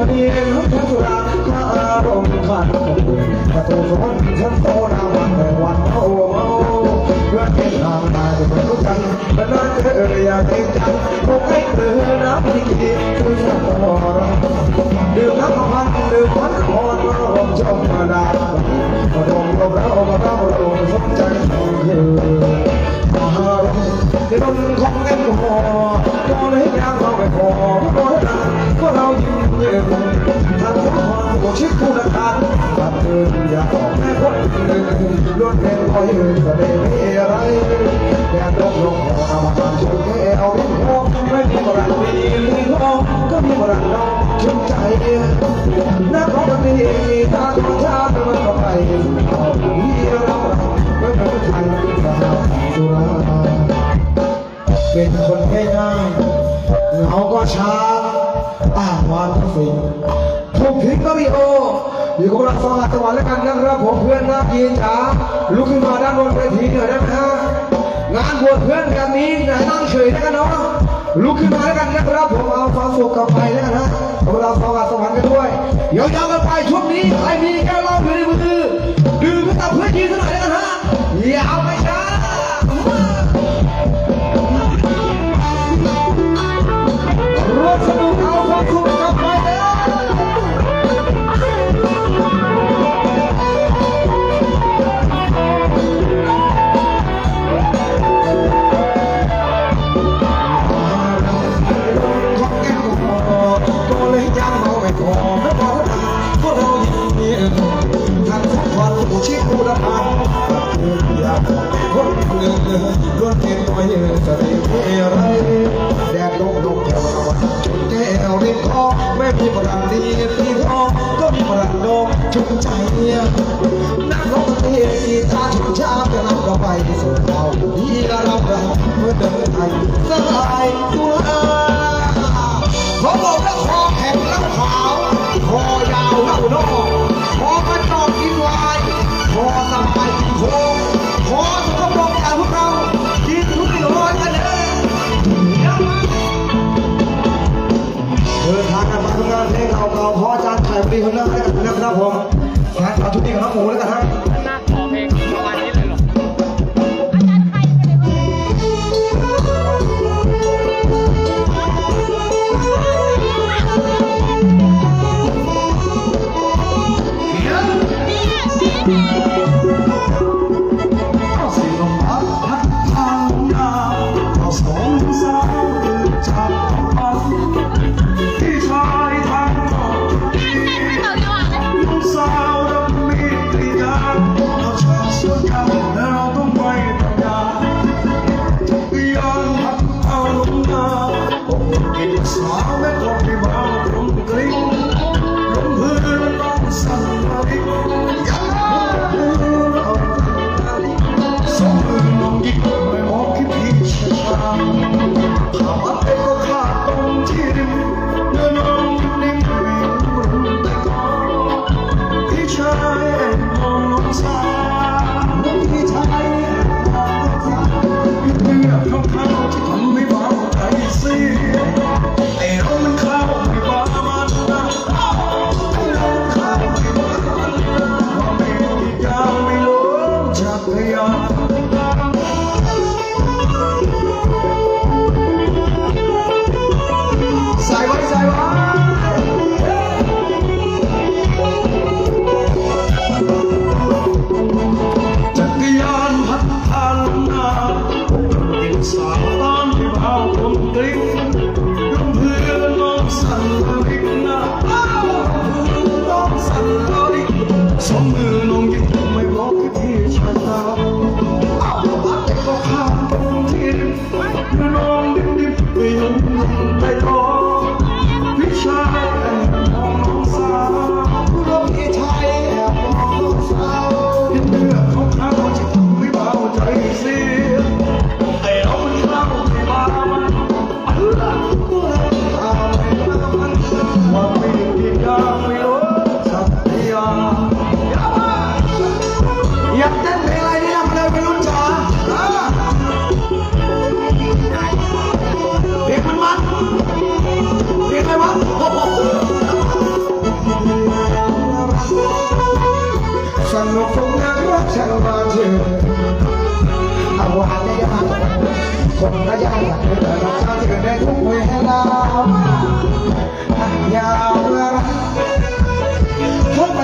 ดารู้คดีน้ำพัชราข้าอารมณ์ขันกระตูคนฉันโตนาวันแต่วันเมาเมาเพื่อนเป็นทางตายจะไม่รู้กันแต่น่าเจออยากเห็นจังคงให้เธอน้ำดีคือฉันต่อรักดื่มน้ำพันดื่มพันคอนรวมชมมาดามาดมเราเรามาเราเราสนใจคือมาหาเราที่นนของแอลกอฮอล์ก็เลยยาง เป็นคอยยืนแสดงไม่อะไรแดดลงลงเอามาทำชุดแก้วลิ้นคอไม่มีประดับมีลิ้นคอก็มีประดับเราชุ่มใจนักร้องคนนี้ทางธรรมชาติมันก็ไปมีเราไม่เป็นใครแต่เราสุราเป็นคนง่ายๆเงาก็ช้าอ่างวานก็ฟิน ถูกทิ้งก็มีโอ อยู่กับเราฟังอัตวันแล้วกันนะครับผมเพื่อนนักยินจ๋าลุกขึ้นมาด้านบนเวทีหน่อยได้ไหมฮะงานบวชเพื่อนกันนี้ไหนนั่งเฉยได้กันเนาะลุกขึ้นมาแล้วกันนะครับผมเอาความสุขกลับไปแล้วกันะเอาเราฟังอัตวันกันด้วยเดี๋ยวยาวกันไปช่วงนี้ใครมีแก้วเหล้าอยู่ในมือดื่มให้กับเพื่อนยีนสักหน่อยแล้วกันฮะยาวไปจ้า หนึ่งล้วนเป็นตัวเองแสดงอะไรแดดลงลงแถววันจุดแก้วริมคอไม่มีประดับดีที่คอก็มีประดับดงชุ่มใจนักร้องเตีกีตาชุ่มชาจะนำเราไปสู่เราที่เราเราเมื่อเดินไทยสลาย ผมงานเอาชุดนี้กับน้องหมูแล้วกันฮะ โอ้ ยุ่ งานรักชาวบ้านเชื่อเอาหวานได้ยากคนก็ยากอยาแต่เรักชาติได้ทุกเวลาอยาวเมื่อไ